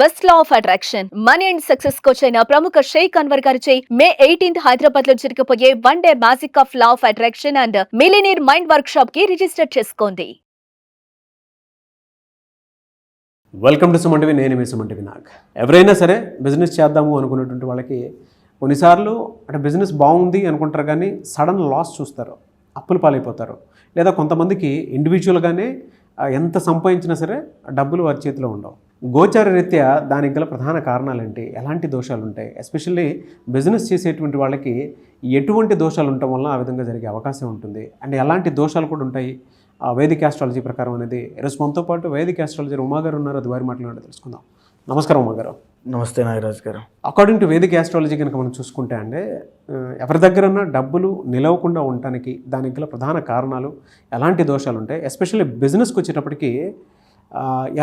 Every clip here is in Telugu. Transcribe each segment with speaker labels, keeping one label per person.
Speaker 1: Best law of attraction. Money and success coach అయిన ప్రముఖ షేక్ అన్వర్ గారిచే మే ఎయిటీన్త్ హైదరాబాద్లో జరగబోయే one day magic of law of attraction and millionaire mind work షాప్కి రిజిస్టర్ చేసుకోండి.
Speaker 2: వెల్కమ్ టు సుమంటివి నేను మీ సుమంటివి నాగ్. ఎవరైనా సరే బిజినెస్ చేద్దాము అనుకున్నటువంటి వాళ్ళకి కొన్నిసార్లు అంటే బిజినెస్ బాగుంది అనుకుంటారు కానీ సడన్ లాస్ చూస్తారు. అప్పులు పాలైపోతారు. లేదా కొంతమందికి ఇండివిజువల్గానే ఎంత సంపాదించినా సరే డబ్బులు వారి చేతిలో ఉండవు. గోచార రీత్యా దానికి గల ప్రధాన కారణాలు ఏంటి ఎలాంటి దోషాలు ఉంటాయి ఎస్పెషల్లీ బిజినెస్ చేసేటువంటి వాళ్ళకి ఎటువంటి దోషాలు ఉండటం వల్ల ఆ విధంగా జరిగే అవకాశం ఉంటుంది. అండ్ ఎలాంటి దోషాలు కూడా ఉంటాయి? ఆ వేదిక ఆస్ట్రాలజీ ప్రకారం అనేది. ఈరోజు మనతో పాటు వేదిక ఆస్ట్రాలజీ ఉమాగారు ఉన్నారు. అది వారి మాట్లాడి తెలుసుకుందాం. నమస్కారం ఉమాగారు
Speaker 3: నమస్తే నాగరాజ్ గారు.
Speaker 2: అకార్డింగ్ టు వేదిక ఆస్ట్రాలజీ కనుక మనం చూసుకుంటే అంటే ఎవరి దగ్గరన్నా డబ్బులు నిలవకుండా ఉండటానికి దానికి గల ప్రధాన కారణాలు ఎలాంటి దోషాలు ఉంటాయి? ఎస్పెషల్లీ బిజినెస్కి వచ్చేటప్పటికి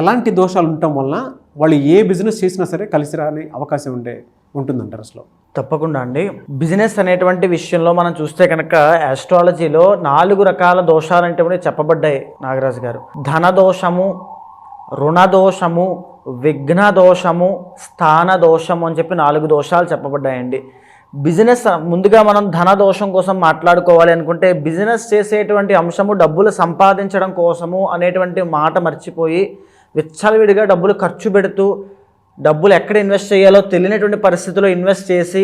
Speaker 2: ఎలాంటి దోషాలు ఉండటం వలన వాళ్ళు ఏ బిజినెస్ చేసినా సరే కలిసి రాని అవకాశం ఉండే ఉంటుందంటారు అసలు
Speaker 3: తప్పకుండా అండి. బిజినెస్ అనేటువంటి విషయంలో మనం చూస్తే కనుక ఆస్ట్రాలజీలో నాలుగు రకాల దోషాలు అంటే చెప్పబడ్డాయి నాగరాజు గారు. ధన దోషము రుణ దోషము విఘ్న దోషము స్థాన దోషము అని చెప్పి నాలుగు దోషాలు చెప్పబడ్డాయండి. బిజినెస్ ముందుగా మనం ధన దోషం కోసం మాట్లాడుకోవాలి అనుకుంటే బిజినెస్ చేసేటువంటి అంశము డబ్బులు సంపాదించడం కోసము అనేటువంటి మాట మర్చిపోయి విచ్చలవిడిగా డబ్బులు ఖర్చు పెడుతూ డబ్బులు ఎక్కడ ఇన్వెస్ట్ చేయాలో తెలియనటువంటి పరిస్థితిలో ఇన్వెస్ట్ చేసి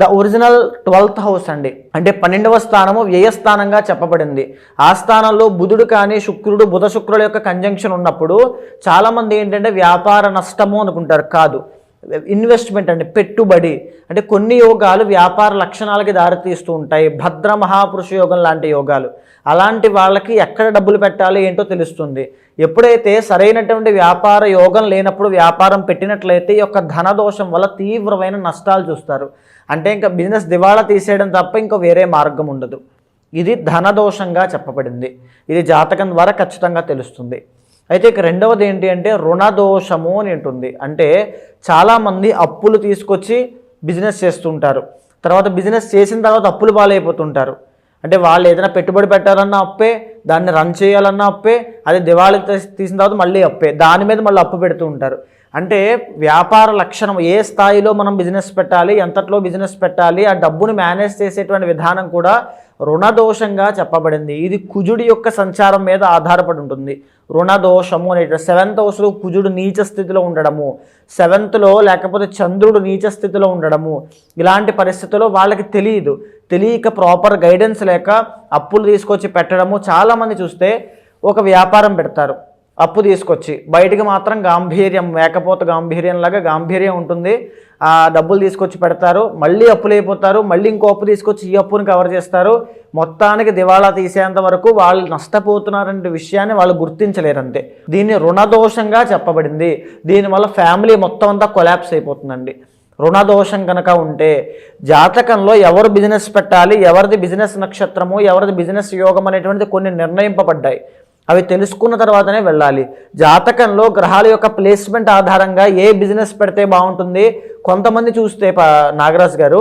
Speaker 3: ద ఒరిజినల్ ట్వెల్త్ హౌస్ అండి. అంటే పన్నెండవ స్థానము వ్యయస్థానంగా చెప్పబడింది. ఆ స్థానంలో బుధుడు కానీ శుక్రుడు బుధ శుక్రుల యొక్క కంజంక్షన్ ఉన్నప్పుడు చాలామంది ఏంటంటే వ్యాపార నష్టము అనుకుంటారు. కాదు. ఇన్వెస్ట్మెంట్ అండి పెట్టుబడి. అంటే కొన్ని యోగాలు వ్యాపార లక్షణాలకి దారితీస్తూ ఉంటాయి. భద్ర మహాపురుష యోగం లాంటి యోగాలు. అలాంటి వాళ్ళకి ఎక్కడ డబ్బులు పెట్టాలి ఏంటో తెలుస్తుంది. ఎప్పుడైతే సరైనటువంటి వ్యాపార యోగం లేనప్పుడు వ్యాపారం పెట్టినట్లయితే ఈ యొక్క ధనదోషం వల్ల తీవ్రమైన నష్టాలు చూస్తారు. అంటే ఇంకా బిజినెస్ దివాళా తీసేయడం తప్ప ఇంకా వేరే మార్గం ఉండదు. ఇది ధనదోషంగా చెప్పబడింది. ఇది జాతకం ద్వారా ఖచ్చితంగా తెలుస్తుంది. అయితే ఇక రెండవది ఏంటి అంటే రుణదోషము అని ఉంటుంది అంటే చాలామంది అప్పులు తీసుకొచ్చి బిజినెస్ చేస్తుంటారు. తర్వాత బిజినెస్ చేసిన తర్వాత అప్పులు పాలైపోతుంటారు. అంటే వాళ్ళు ఏదైనా పెట్టుబడి పెట్టాలన్నా అప్పే దాన్ని రన్ చేయాలన్నా అప్పే అది దివాళి తీసిన తర్వాత మళ్ళీ అప్పే దాని మీద మళ్ళీ అప్పు పెడుతూ ఉంటారు. అంటే వ్యాపార లక్షణం ఏ స్థాయిలో మనం బిజినెస్ పెట్టాలి ఎంతట్లో బిజినెస్ పెట్టాలి ఆ డబ్బును మేనేజ్ చేసేటువంటి విధానం కూడా రుణదోషంగా చెప్పబడింది. ఇది కుజుడి యొక్క సంచారం మీద ఆధారపడి ఉంటుంది. రుణదోషము అనే సెవెంత్ హౌస్లో కుజుడు నీచ స్థితిలో ఉండడము. సెవెంత్లో లేకపోతే చంద్రుడు నీచ స్థితిలో ఉండడము. ఇలాంటి పరిస్థితుల్లో వాళ్ళకి తెలియదు. తెలియక ప్రాపర్ గైడెన్స్ లేక అప్పులు తీసుకొచ్చి పెట్టడము. చాలామంది చూస్తే ఒక వ్యాపారం పెడతారు. అప్పు తీసుకొచ్చి బయటికి మాత్రం గాంభీర్యం మేకపోత గాంభీర్యం లాగా గాంభీర్యం ఉంటుంది. ఆ డబ్బులు తీసుకొచ్చి పెడతారు మళ్ళీ అప్పులు అయిపోతారు మళ్ళీ ఇంకో అప్పు తీసుకొచ్చి ఈ అప్పును కవర్ చేస్తారు. మొత్తానికి దివాళా తీసేంత వరకు వాళ్ళు నష్టపోతున్నారనే విషయాన్ని వాళ్ళు గుర్తించలేరు అంతే దీన్ని రుణదోషంగా చెప్పబడింది. దీనివల్ల ఫ్యామిలీ మొత్తం అంతా కొలాప్స్ అయిపోతుందండి. రుణదోషం కనుక ఉంటే జాతకంలో ఎవరు బిజినెస్ పెట్టాలి ఎవరిది బిజినెస్ నక్షత్రము ఎవరిది బిజినెస్ యోగం అనేటువంటిది కొన్ని నిర్ణయింపబడ్డాయి. అవి తెలుసుకున్న తర్వాతనే వెళ్ళాలి. జాతకంలో గ్రహాల యొక్క ప్లేస్మెంట్ ఆధారంగా ఏ బిజినెస్ పెడితే బాగుంటుంది కొంతమంది చూస్తే నాగరాజ్ గారు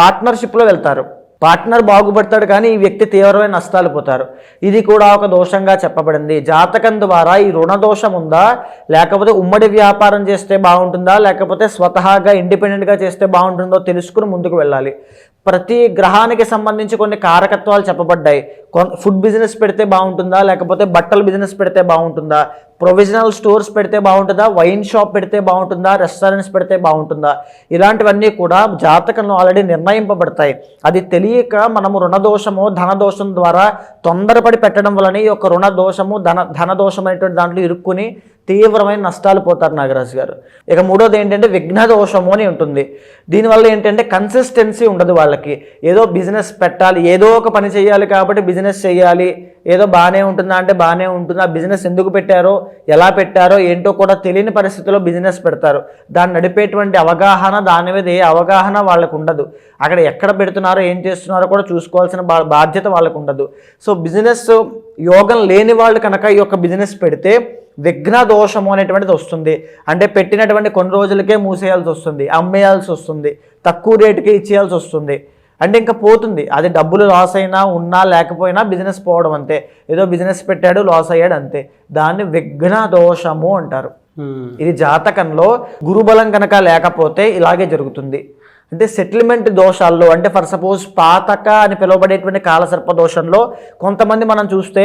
Speaker 3: పార్ట్నర్షిప్లో వెళ్తారు. పార్ట్నర్ బాగుపడతాడు కానీ ఈ వ్యక్తి తీవ్రమైన నష్టాలు పోతారు. ఇది కూడా ఒక దోషంగా చెప్పబడింది. జాతకం ద్వారా ఈ రుణ దోషం ఉందా? లేకపోతే ఉమ్మడి వ్యాపారం చేస్తే బాగుంటుందా? లేకపోతే స్వతహాగా ఇండిపెండెంట్గా చేస్తే బాగుంటుందో తెలుసుకుని ముందుకు వెళ్ళాలి. ప్రతి గ్రహానికి సంబంధించి కొన్ని కారకత్వాలు చెప్పబడ్డాయి. కొన్- ఫుడ్ బిజినెస్ పెడితే బాగుంటుందా? లేకపోతే బట్టల బిజినెస్ పెడితే బాగుంటుందా? ప్రొవిజనల్ స్టోర్స్ పెడితే బాగుంటుందా? వైన్ షాప్ పెడితే బాగుంటుందా? రెస్టారెంట్స్ పెడితే బాగుంటుందా? ఇలాంటివన్నీ కూడా జాతకంలో ఆల్రెడీ నిర్ణయింపబడతాయి. అది తెలియక మనము రుణదోషము ధనదోషం ద్వారా తొందరపడి పెట్టడం వలన ఈ యొక్క రుణదోషము ధన ధనదోషం అనేటువంటి దాంట్లో ఇరుక్కుని తీవ్రమైన నష్టాలు పోతారు నాగరాజు గారు. ఇక మూడోది ఏంటంటే విఘ్న దోషము అని ఉంటుంది. దీనివల్ల ఏంటంటే కన్సిస్టెన్సీ ఉండదు వాళ్ళకి. ఏదో బిజినెస్ పెట్టాలి ఏదో ఒక పని చేయాలి కాబట్టి బిజినెస్ చేయాలి. ఏదో బాగానే ఉంటుందా అంటే బాగానే ఉంటుందా బిజినెస్ ఎందుకు పెట్టారో ఎలా పెట్టారో ఏంటో కూడా తెలియని పరిస్థితిలో బిజినెస్ పెడతారు. దాన్ని నడిపేటువంటి అవగాహన దాని మీద ఏ అవగాహన వాళ్ళకు ఉండదు. అక్కడ ఎక్కడ పెడుతున్నారో ఏం చేస్తున్నారో కూడా చూసుకోవాల్సిన బా బాధ్యత వాళ్ళకు ఉండదు. సో బిజినెస్ యోగం లేని వాళ్ళు కనుక ఈ యొక్క బిజినెస్ పెడితే విఘ్న దోషము అనేటువంటిది వస్తుంది. అంటే పెట్టినటువంటి కొన్ని రోజులకే మూసేయాల్సి వస్తుంది అమ్మేయాల్సి వస్తుంది తక్కువ రేటుకి ఇచ్చేయాల్సి వస్తుంది. అంటే ఇంకా పోతుంది. అది డబ్బులు లాస్ అయినా ఉన్నా లేకపోయినా బిజినెస్ పోవడం అంతే. ఏదో బిజినెస్ పెట్టాడు లాస్ అయ్యాడు అంతే. దాన్ని విఘ్న దోషము అంటారు. ఇది జాతకంలో గురుబలం కనుక లేకపోతే ఇలాగే జరుగుతుంది. అంటే సెటిల్మెంట్ దోషాల్లో అంటే ఫర్ సపోజ్ పాతక అని పిలువబడేటువంటి కాలసర్ప దోషంలో కొంతమంది మనం చూస్తే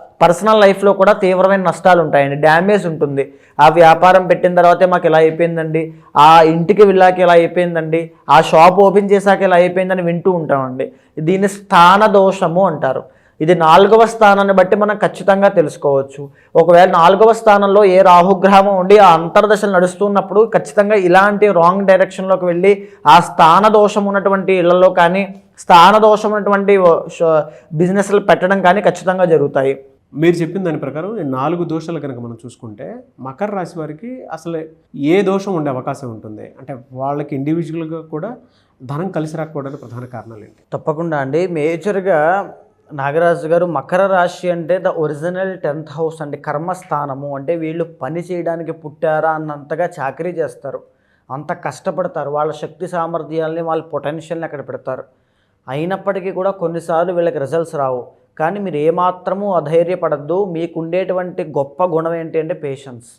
Speaker 3: పర్సనల్ లైఫ్లో కూడా తీవ్రమైన నష్టాలు ఉంటాయండి డ్యామేజ్ ఉంటుంది. ఆ వ్యాపారం పెట్టిన తర్వాతే మాకు ఇలా అయిపోయిందండి. ఆ ఇంటికి వెళ్ళాక ఇలా అయిపోయిందండి. ఆ షాప్ ఓపెన్ చేశాక ఇలా అయిపోయిందని వింటూ ఉంటామండి. దీన్ని స్థాన దోషము అంటారు. ఇది నాలుగవ స్థానాన్ని బట్టి మనం ఖచ్చితంగా తెలుసుకోవచ్చు. ఒకవేళ నాలుగవ స్థానంలో ఏ రాహుగ్రహం ఉండి ఆ అంతర్దశలు నడుస్తున్నప్పుడు ఖచ్చితంగా ఇలాంటి రాంగ్ డైరెక్షన్లోకి వెళ్ళి ఆ స్థాన దోషం ఉన్నటువంటి ఇళ్ళలో కానీ స్థాన దోషం ఉన్నటువంటి బిజినెస్లు పెట్టడం కానీ ఖచ్చితంగా జరుగుతాయి.
Speaker 2: మీరు చెప్పిన దాని ప్రకారం ఈ నాలుగు దోషాలు కనుక మనం చూసుకుంటే మకర రాశి వారికి అసలు ఏ దోషం ఉండే అవకాశం ఉంటుంది. అంటే వాళ్ళకి ఇండివిజువల్గా కూడా ధనం కలిసి రాకపోవడానికి ప్రధాన కారణాలు ఏంటి?
Speaker 3: తప్పకుండా అండి. మేజర్గా నాగరాజు గారు మకర రాశి అంటే ద ఒరిజినల్ టెన్త్ హౌస్ అండి. కర్మస్థానము. అంటే వీళ్ళు పని చేయడానికి పుట్టారా అన్నంతగా చాకరీ చేస్తారు. అంత కష్టపడతారు. వాళ్ళ శక్తి సామర్థ్యాలని వాళ్ళ పొటెన్షియల్ని అక్కడ పెడతారు. అయినప్పటికీ కూడా కొన్నిసార్లు వీళ్ళకి రిజల్ట్స్ రావు. కానీ మీరు ఏమాత్రము అధైర్యపడద్దు. మీకు ఉండేటువంటి గొప్ప గుణం ఏంటి అంటే పేషెన్స్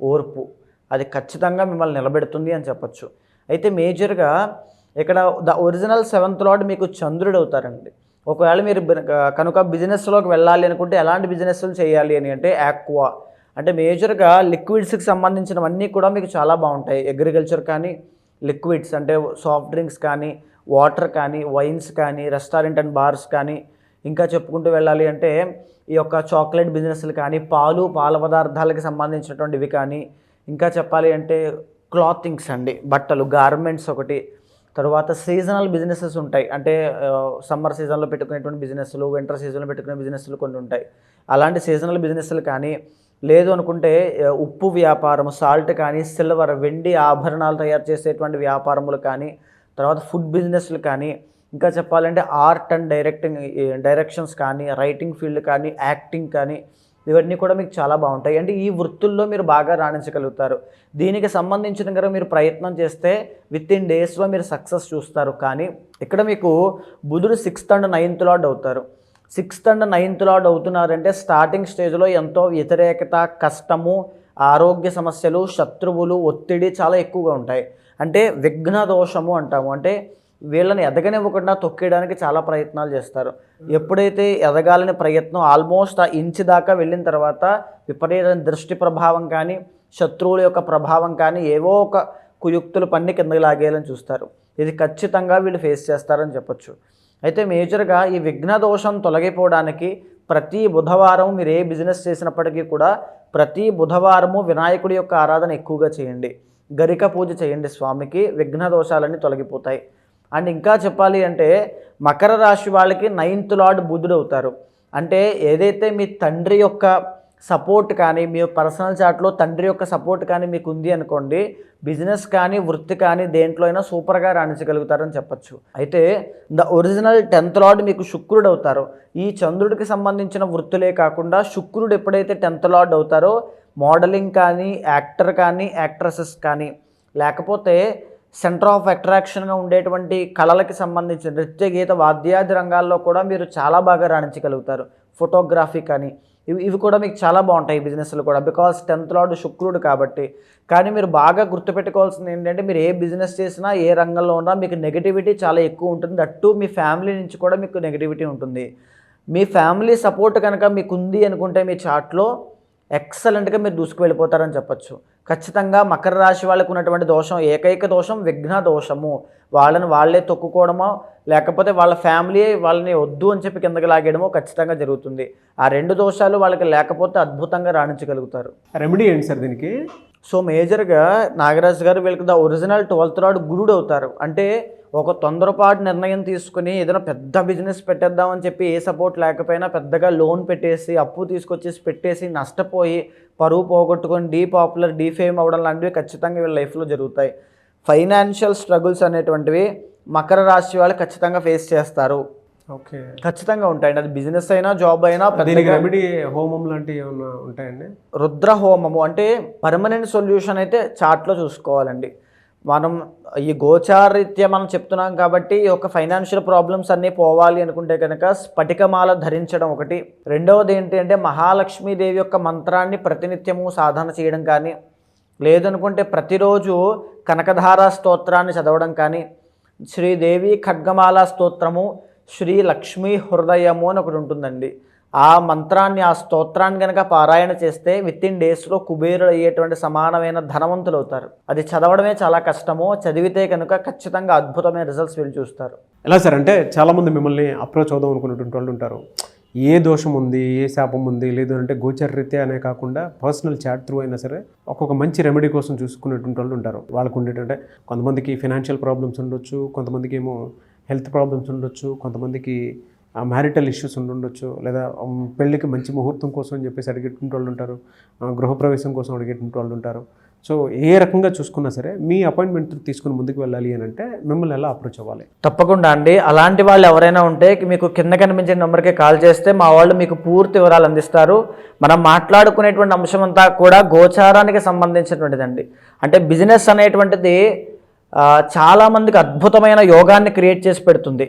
Speaker 3: ఓర్పు. అది ఖచ్చితంగా మిమ్మల్ని నిలబెడుతుంది అని చెప్పొచ్చు. అయితే మేజర్గా ఇక్కడ ద ఒరిజినల్ సెవెంత్ లార్డ్ మీకు చంద్రుడు అవుతారండి. ఒకవేళ మీరు కనుక బిజినెస్లోకి వెళ్ళాలి అనుకుంటే ఎలాంటి బిజినెస్లు చేయాలి అని అంటే యాక్వా అంటే మేజర్గా లిక్విడ్స్కి సంబంధించినవన్నీ కూడా మీకు చాలా బాగుంటాయి. అగ్రికల్చర్ కానీ లిక్విడ్స్ అంటే సాఫ్ట్ డ్రింక్స్ కానీ వాటర్ కానీ వైన్స్ కానీ రెస్టారెంట్ అండ్ బార్స్ కానీ ఇంకా చెప్పుకుంటూ వెళ్ళాలి అంటే ఈ యొక్క చాక్లెట్ బిజినెస్లు కానీ పాలు పాల పదార్థాలకు సంబంధించినటువంటివి కానీ. ఇంకా చెప్పాలి అంటే క్లాతింగ్స్ అండి బట్టలు గార్మెంట్స్ ఒకటి. తర్వాత సీజనల్ బిజినెసెస్ ఉంటాయి. అంటే సమ్మర్ సీజన్లో పెట్టుకునేటువంటి బిజినెస్లు వింటర్ సీజన్లో పెట్టుకునే బిజినెస్లు కొన్ని ఉంటాయి. అలాంటి సీజనల్ బిజినెస్లు కానీ లేదు అనుకుంటే ఉప్పు వ్యాపారం సాల్ట్ కానీ సిల్వర్ వెండి ఆభరణాలు తయారు చేసేటువంటి వ్యాపారములు కానీ తర్వాత ఫుడ్ బిజినెస్లు కానీ ఇంకా చెప్పాలంటే ఆర్ట్ అండ్ డైరెక్టింగ్ డైరెక్షన్స్ కానీ రైటింగ్ ఫీల్డ్ కానీ యాక్టింగ్ కానీ ఇవన్నీ కూడా మీకు చాలా బాగుంటాయి. అంటే ఈ వృత్తుల్లో మీరు బాగా రాణించగలుగుతారు. దీనికి సంబంధించిన కనుక మీరు ప్రయత్నం చేస్తే విత్ ఇన్ డేస్లో మీరు సక్సెస్ చూస్తారు. కానీ ఇక్కడ మీకు బుధుడు సిక్స్త్ అండ్ నైన్త్ లాడ్ అవుతారు. సిక్స్త్ అండ్ నైన్త్ లాడ్ అవుతున్నారంటే స్టార్టింగ్ స్టేజ్లో ఎంతో వ్యతిరేకత కష్టము ఆరోగ్య సమస్యలు శత్రువులు ఒత్తిడి చాలా ఎక్కువగా ఉంటాయి. అంటే విఘ్న దోషము అంటాము. అంటే వీళ్ళని ఎదగనివ్వకుండా తొక్కేయడానికి చాలా ప్రయత్నాలు చేస్తారు. ఎప్పుడైతే ఎదగాలని ప్రయత్నం ఆల్మోస్ట్ ఆ ఇంచ్ దాకా వెళ్ళిన తర్వాత విపరీత దృష్టి ప్రభావం కానీ శత్రువుల యొక్క ప్రభావం కానీ ఏవో ఒక కుయుక్తులు పన్ని కిందకి లాగేయాలని చూస్తారు. ఇది ఖచ్చితంగా వీళ్ళు ఫేస్ చేస్తారని చెప్పొచ్చు. అయితే మేజర్గా ఈ విఘ్న దోషం తొలగిపోవడానికి ప్రతి బుధవారం మీరు ఏ బిజినెస్ చేసినప్పటికీ కూడా ప్రతి బుధవారము వినాయకుడి యొక్క ఆరాధన ఎక్కువగా చేయండి. గరిక పూజ చేయండి స్వామికి విఘ్న దోషాలన్నీ తొలగిపోతాయి. అండ్ ఇంకా చెప్పాలి అంటే మకర రాశి వాళ్ళకి నైన్త్ లార్డ్ బుధుడు అవుతారు. అంటే ఏదైతే మీ తండ్రి యొక్క సపోర్ట్ కానీ మీ పర్సనల్ చాట్లో తండ్రి యొక్క సపోర్ట్ కానీ మీకు ఉంది అనుకోండి బిజినెస్ కానీ వృత్తి కానీ దేంట్లో అయినా సూపర్గా రాణించగలుగుతారని చెప్పొచ్చు. అయితే ద ఒరిజినల్ టెన్త్ లార్డ్ మీకు శుక్రుడు అవుతారు. ఈ చంద్రుడికి సంబంధించిన వృత్తులే కాకుండా శుక్రుడు ఎప్పుడైతే టెన్త్ లార్డ్ అవుతారో మోడలింగ్ కానీ యాక్టర్ కానీ యాక్ట్రసెస్ కానీ లేకపోతే సెంటర్ ఆఫ్ అట్రాక్షన్గా ఉండేటువంటి కళలకి సంబంధించిన నృత్య గీత వాద్యాది రంగాల్లో కూడా మీరు చాలా బాగా రాణించగలుగుతారు. ఫోటోగ్రఫీ కానీ ఇవి ఇవి కూడా మీకు చాలా బాగుంటాయి బిజినెస్లు కూడా. బికాస్ టెన్త్ లార్డ్ శుక్రుడు కాబట్టి. కానీ మీరు బాగా గుర్తుపెట్టుకోవాల్సింది ఏంటంటే మీరు ఏ బిజినెస్ చేసినా ఏ రంగంలో ఉన్నా మీకు నెగిటివిటీ చాలా ఎక్కువ ఉంటుంది. దట్టు మీ ఫ్యామిలీ నుంచి కూడా మీకు నెగిటివిటీ ఉంటుంది. మీ ఫ్యామిలీ సపోర్ట్ కనుక మీకు ఉంది అనుకుంటే మీ చాట్లో ఎక్సలెంట్గా మీరు దూసుకు వెళ్ళిపోతారని చెప్పొచ్చు. ఖచ్చితంగా మకర రాశి వాళ్ళకు ఉన్నటువంటి దోషం ఏకైక దోషం విఘ్న దోషము. వాళ్ళని వాళ్ళే తొక్కుకోవడమో లేకపోతే వాళ్ళ ఫ్యామిలీ వాళ్ళని వద్దు అని చెప్పి కిందకి లాగేయడమో ఖచ్చితంగా జరుగుతుంది. ఆ రెండు దోషాలు వాళ్ళకి లేకపోతే అద్భుతంగా రాణించగలుగుతారు.
Speaker 2: రెమెడీ ఏంటి సార్ దీనికి?
Speaker 3: సో మేజర్గా నాగరాజు గారు వీళ్ళకి ద ఒరిజినల్ ట్వెల్త్ రాడ్ గురుడు అవుతారు. అంటే ఒక తొందరపాటు నిర్ణయం తీసుకుని ఏదైనా పెద్ద బిజినెస్ పెట్టేద్దామని చెప్పి ఏ సపోర్ట్ లేకపోయినా పెద్దగా లోన్ పెట్టేసి అప్పు తీసుకొచ్చేసి పెట్టేసి నష్టపోయి పరువు పోగొట్టుకొని డీ పాపులర్ డీ ఫేమ్ అవ్వడం లాంటివి ఖచ్చితంగా వీళ్ళ లైఫ్లో జరుగుతాయి. ఫైనాన్షియల్ స్ట్రగుల్స్ అనేటువంటివి మకర రాశి వాళ్ళు ఖచ్చితంగా ఫేస్ చేస్తారు.
Speaker 2: ఓకే.
Speaker 3: ఖచ్చితంగా ఉంటాయండి. అది బిజినెస్ అయినా జాబ్ అయినా
Speaker 2: దీనికి రెమెడీ హోమం లాంటివి ఏమైనా ఉంటాయండి?
Speaker 3: రుద్ర హోమము అంటే పర్మనెంట్ సొల్యూషన్ అయితే చాట్లో చూసుకోవాలండి. మనం ఈ గోచారిత్య మనం చెప్తున్నాం కాబట్టి ఈ యొక్క ఫైనాన్షియల్ ప్రాబ్లమ్స్ అన్నీ పోవాలి అనుకుంటే కనుక స్ఫటికమాల ధరించడం ఒకటి. రెండవది ఏంటి అంటే మహాలక్ష్మీదేవి యొక్క మంత్రాన్ని ప్రతినిత్యము సాధన చేయడం కానీ లేదనుకుంటే ప్రతిరోజు కనకధార స్తోత్రాన్ని చదవడం కానీ శ్రీదేవి ఖడ్గమాల స్తోత్రము శ్రీ లక్ష్మీ హృదయము అని ఒకటి ఉంటుందండి. ఆ మంత్రాన్ని ఆ స్తోత్రాన్ని కనుక పారాయణ చేస్తే విత్ ఇన్ డేస్లో కుబేరుడు అయ్యేటువంటి సమానమైన ధనవంతులు అవుతారు అది చదవడమే చాలా కష్టము చదివితే కనుక ఖచ్చితంగా అద్భుతమైన రిజల్ట్స్ వీళ్ళు చూస్తారు.
Speaker 2: ఎలా సార్? అంటే చాలామంది మిమ్మల్ని అప్రోచ్ అవుదాం అనుకున్నటువంటి వాళ్ళు ఉంటారు. ఏ దోషం ఉంది ఏ శాపం ఉంది లేదు అంటే గోచర రీత్యా అనే కాకుండా పర్సనల్ చాట్ త్రూ అయినా సరే ఒక్కొక్క మంచి రెమెడీ కోసం చూసుకునేటువంటి వాళ్ళు ఉంటారు. వాళ్ళకు ఉండేటంటే కొంతమందికి ఫినాన్షియల్ ప్రాబ్లమ్స్ ఉండొచ్చు కొంతమందికి ఏమో హెల్త్ ప్రాబ్లమ్స్ ఉండొచ్చు కొంతమందికి మ్యారిటల్ ఇష్యూస్ ఉండుండొచ్చు లేదా పెళ్ళికి మంచి ముహూర్తం కోసం అని చెప్పేసి అడిగేటువంటి వాళ్ళు ఉంటారు గృహప్రవేశం కోసం అడిగేటువంటి వాళ్ళు ఉంటారు. సో ఏ రకంగా చూసుకున్నా సరే మీ అపాయింట్మెంట్ తీసుకుని ముందుకు వెళ్ళాలి అని అంటే మిమ్మల్ని ఎలా అప్రోచ్ అవ్వాలి?
Speaker 3: తప్పకుండా అండి. అలాంటి వాళ్ళు ఎవరైనా ఉంటే మీకు కింద కనిపించే నెంబర్కి కాల్ చేస్తే మా వాళ్ళు మీకు పూర్తి వివరాలు అందిస్తారు. మనం మాట్లాడుకునేటువంటి అంశం అంతా కూడా గోచారానికి సంబంధించినటువంటిదండి. అంటే బిజినెస్ అనేటువంటిది చాలామందికి అద్భుతమైన యోగాన్ని క్రియేట్ చేసి పెడుతుంది.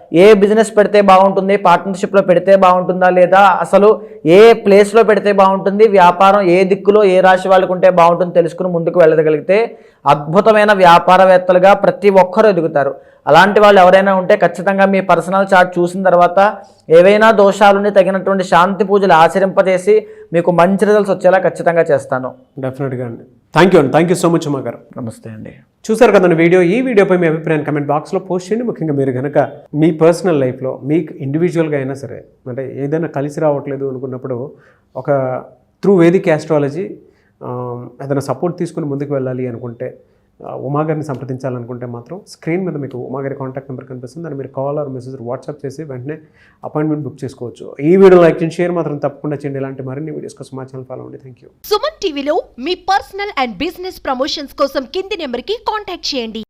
Speaker 3: ఏ బిజినెస్ పెడితే బాగుంటుంది పార్ట్నర్షిప్లో పెడితే బాగుంటుందా లేదా అసలు ఏ ప్లేస్లో పెడితే బాగుంటుంది వ్యాపారం ఏ దిక్కులో ఏ రాశి వాళ్ళకు ఉంటే బాగుంటుంది తెలుసుకుని ముందుకు వెళ్ళగలిగితే అద్భుతమైన వ్యాపారవేత్తలుగా ప్రతి ఒక్కరూ ఎదుగుతారు. అలాంటి వాళ్ళు ఎవరైనా ఉంటే ఖచ్చితంగా మీ పర్సనల్ చార్ట్ చూసిన తర్వాత ఏవైనా దోషాలుని తగినటువంటి శాంతి పూజలు ఆచరింపజేసి మీకు మంచి రిజల్ట్స్ వచ్చేలా ఖచ్చితంగా చేస్తాను.
Speaker 2: డెఫినెట్గా అండి. థ్యాంక్ యూ అండి. Thank you so much Uma గారు
Speaker 3: నమస్తే అండి.
Speaker 2: చూసారు కదండి వీడియో? ఈ వీడియోపై మీ అభిప్రాయాన్ని కమెంట్ బాక్స్లో పోస్ట్ చేయండి. ముఖ్యంగా మీరు కనుక మీ పర్సనల్ లైఫ్లో మీకు ఇండివిజువల్గా అయినా సరే అంటే ఏదైనా కలిసి రావట్లేదు అనుకున్నప్పుడు ఒక త్రూ వేదిక్ యాస్ట్రాలజీ ఏదైనా సపోర్ట్ తీసుకుని ముందుకు వెళ్ళాలి అనుకుంటే ఉమాగారిని సంప్రదించాలనుకుంటే మాత్రం స్క్రీన్ మీద మీకు ఉమాగారి కాంటాక్ట్ నెంబర్ కనిపిస్తుంది. దాన్ని మీరు కాల్ ఆర్ మెసేజ్ వాట్సాప్ చేసి వెంటనే అపాయింట్మెంట్ బుక్ చేసుకోవచ్చు. ఈ వీడియో లైక్ చేయండి షేర్ మాత్రం తప్పకుండా చేయండి. ఇలాంటి మరిన్ని వీడియోస్ కోసం మా ఛానల్ ఫాలో అండి. థ్యాంక్ యూ
Speaker 4: సుమన్ టీవీలో మీ పర్సనల్ అండ్ బిజినెస్ ప్రమోషన్స్ కోసం కింది నెంబర్కి కాంటాక్ట్ చేయండి.